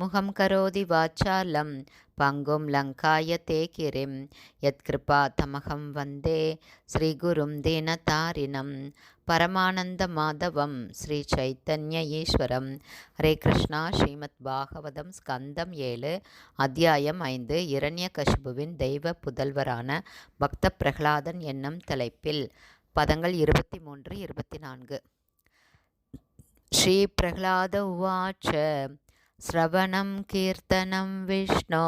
முகம் கரோதி வாச்சாலம் பங்கும் லங்காய தேகிரிம் யத்கிருபா தமகம் வந்தே ஸ்ரீகுரும் தீனதாரிணம் பரமானந்த மாதவம் ஸ்ரீ சைத்தன்ய ஈஸ்வரம். ஹரே கிருஷ்ணா ஸ்ரீமத் பாகவதம் ஸ்கந்தம் ஏழு அத்தியாயம் ஐந்து இரண்ய கஷ்புவின் தெய்வ புதல்வரான பக்த பிரகலாதன் என்னும் தலைப்பில் பதங்கள் இருபத்தி மூன்று இருபத்தி நான்கு. ஸ்ரீ பிரகலாத உவாச்ச श्रवणं कीर्तनं विष्णो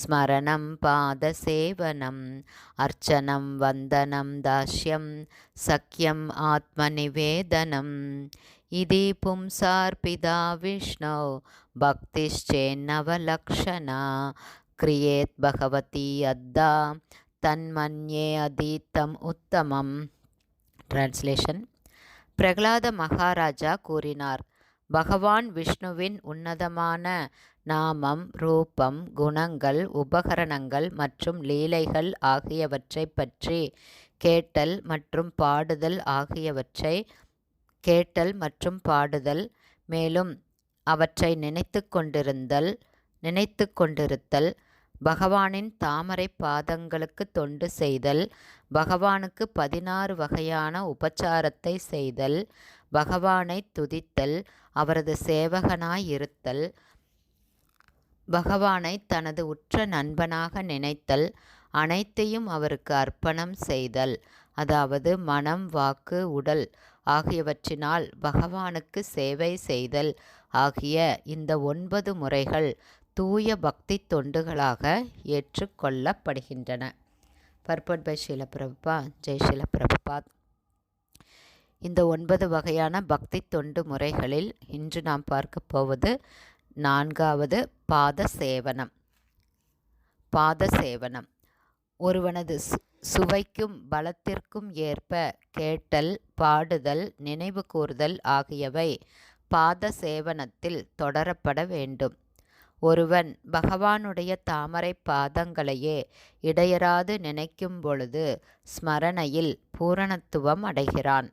स्मरणं पादसेवनम् अर्चनं वन्दनं दास्यं सख्यम् आत्मनिवेदनम् इति पुंसार्पिता विष्णौ भक्तिश्चेन्नवलक्षणा क्रियेत् भगवती अद्दा तन्मन्ये अधीतम् उत्तमम् டிரான்ஸ்லேஷன் பிரகலாத மகாராஜா கூறினார் பகவான் விஷ்ணுவின் உன்னதமான நாமம் ரூபம் குணங்கள் உபகரணங்கள் மற்றும் லீலைகள் ஆகியவற்றை பற்றி கேட்டல் மற்றும் பாடுதல் ஆகியவற்றை கேட்டல் மற்றும் பாடுதல் மேலும் அவற்றை நினைத்து கொண்டிருந்தல் நினைத்து கொண்டிருத்தல் பகவானின் தாமரை பாதங்களுக்கு தொண்டு செய்தல் பகவானுக்கு பதினாறு வகையான உபச்சாரத்தை செய்தல் பகவானை துதித்தல் அவரது சேவகனாயிருத்தல் பகவானை தனது உற்ற நண்பனாக நினைத்தல் அனைத்தையும் அவருக்கு அர்ப்பணம் செய்தல் அதாவது மனம் வாக்கு உடல் ஆகியவற்றினால் பகவானுக்கு சேவை செய்தல் ஆகிய இந்த ஒன்பது முறைகள் தூய பக்தி தொண்டுகளாக ஏற்றுக்கொள்ளப்படுகின்றன. பர்பட் பை ஷீலபிரபா ஜெய் ஷீலபிரபாத் இந்த ஒன்பது வகையான பக்தி தொண்டு முறைகளில் இன்று நாம் பார்க்க போவது நான்காவது பாத சேவனம் பாத சேவனம் ஒருவனது சுவைக்கும் பலத்திற்கும் ஏற்ப கேட்டல் பாடுதல் நினைவு கூறுதல் ஆகியவை பாத சேவனத்தில் தொடரப்பட வேண்டும். ஒருவன் பகவானுடைய தாமரை பாதங்களையே இடையராது நினைக்கும் பொழுது ஸ்மரணையில் பூரணத்துவம் அடைகிறான்.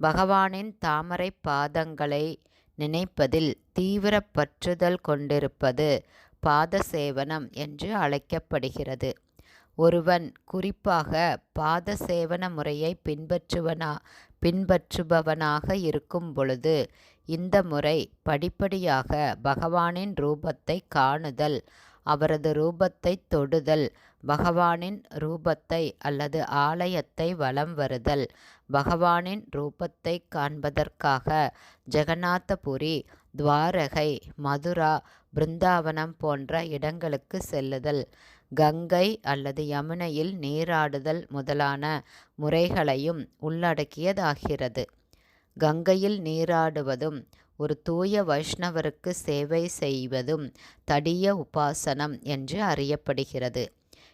பகவானின் தாமரை பாதங்களை நினைப்பதில் தீவிர பற்றுதல் கொண்டிருப்பது பாத சேவனம் என்று அழைக்கப்படுகிறது. ஒருவன் குறிப்பாக பாத சேவன முறையை பின்பற்றுவனா பின்பற்றுபவனாக இருக்கும் பொழுது இந்த முறை படிப்படியாக பகவானின் ரூபத்தை காணுதல் அவரது ரூபத்தை தொடுதல். பகவானின் ரூபத்தை அல்லது ஆலயத்தை வலம் வருதல். பகவானின் ரூபத்தை காண்பதற்காக ஜெகநாதபுரி துவாரகை மதுரா பிருந்தாவனம் போன்ற இடங்களுக்கு செல்லுதல். கங்கை அல்லது யமுனையில் நீராடுதல் முதலான முறைகளையும் உள்ளடக்கியதாகிறது. கங்கையில் நீராடுவதும் ஒரு தூய வைஷ்ணவருக்கு சேவை செய்வதும் தடிய உபாசனம் என்று அறியப்படுகிறது.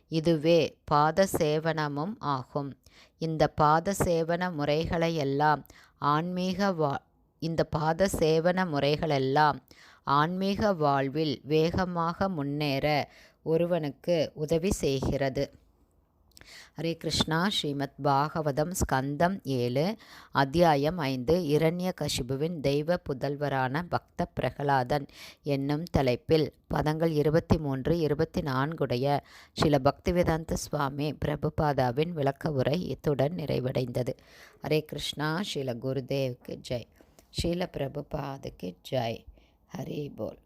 இதுவே பாத சேவனமும் ஆகும். இந்த பாத சேவன முறைகளையெல்லாம் ஆன்மீக வா இந்த பாத சேவன முறைகளெல்லாம் ஆன்மீக வாழ்வில் வேகமாக முன்னேற ஒருவனுக்கு உதவி செய்கிறது. ஹரே கிருஷ்ணா ஸ்ரீமத் பாகவதம் ஸ்கந்தம் ஏழு அத்தியாயம் ஐந்து இரண்ய கஷிபுவின் தெய்வ புதல்வரான பக்த பிரகலாதன் என்னும் தலைப்பில் பதங்கள் இருபத்தி மூன்று இருபத்தி நான்குடைய சில பக்திவேதாந்த சுவாமி பிரபுபாதாவின் விளக்க உரை இத்துடன் நிறைவடைந்தது. ஹரே கிருஷ்ணா ஸ்ரீல குருதேவுக்கு ஜெய். ஸ்ரீல பிரபுபாதுக்கு ஜெய். ஹரி போல்.